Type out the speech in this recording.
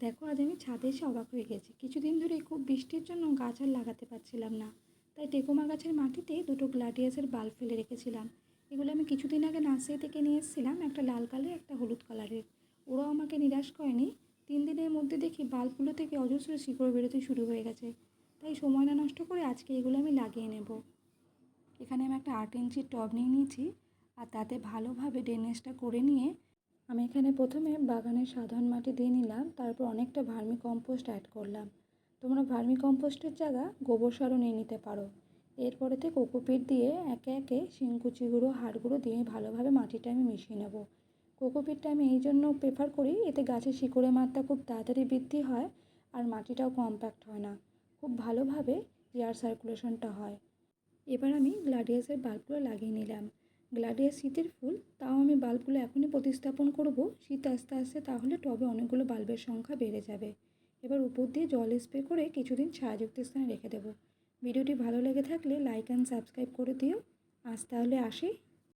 দেখো, আজ আমি ছাদে এসে অবাক হয়ে গেছি। কিছুদিন ধরে খুব বৃষ্টির জন্য গাছ আর লাগাতে পারছিলাম না। তাই টেকোমা গাছের মাটিতে দুটো গ্লাডিয়াসের বাল্ব ফেলে রেখেছিলাম। এগুলো আমি কিছুদিন আগে নার্সারি থেকে নিয়ে এসেছিলাম, একটা লাল কালার একটা হলুদ কালারের। ওরাও আমাকে নিরাশ করেনি। তিন দিনের মধ্যে দেখি বাল্বগুলো থেকে অজস্র শিকড় বেরোতে শুরু হয়ে গেছে। তাই সময় না নষ্ট করে আজকে এগুলো আমি লাগিয়ে নেব। এখানে আমি একটা আট ইঞ্চির টব নিয়ে নিয়েছি। আর তাতে ভালোভাবে ড্রেনেজটা করে নিয়ে আমি এখানে প্রথমে বাগানের সাধারণ মাটি দিয়ে নিলাম, তারপর অনেকটা ভার্মি কম্পোস্ট অ্যাড করলাম। তোমরা ভার্মি কম্পোস্টের জায়গা গোবর সারও নিয়ে নিতে পারো। এরপরেতে কোকোপিট দিয়ে একে একে শিংকুচি গুঁড়ো, হাড় গুঁড়ো দিয়ে ভালোভাবে মাটিটা আমি মিশিয়ে নেব। কোকোপিটটা আমি এই জন্য প্রেফার করি, এতে গাছের শিকড়ের মাত্রা খুব তাড়াতাড়ি বৃদ্ধি হয় আর মাটিটাও কম্প্যাক্ট হয় না। খুব ভালোভাবে এয়ার সার্কুলেশনটা হয়। এবার আমি গ্লাডিয়াসের বাল্বগুলো লাগিয়ে নিলাম। গ্লাডিয়াস শীতের ফুল, তাও আমি বাল্বগুলো এখনই প্রতিস্থাপন করব। শীত আস্তে আস্তে তাহলে টবে অনেকগুলো বাল্বের সংখ্যা বেড়ে যাবে। এবার উপর দিয়ে জল স্প্রে করে কিছুদিন ছায়াযুক্ত স্থানে রেখে দেবো। ভিডিওটি ভালো লেগে থাকলে লাইক অ্যান্ড সাবস্ক্রাইব করে দিও। আজ তাহলে আসি।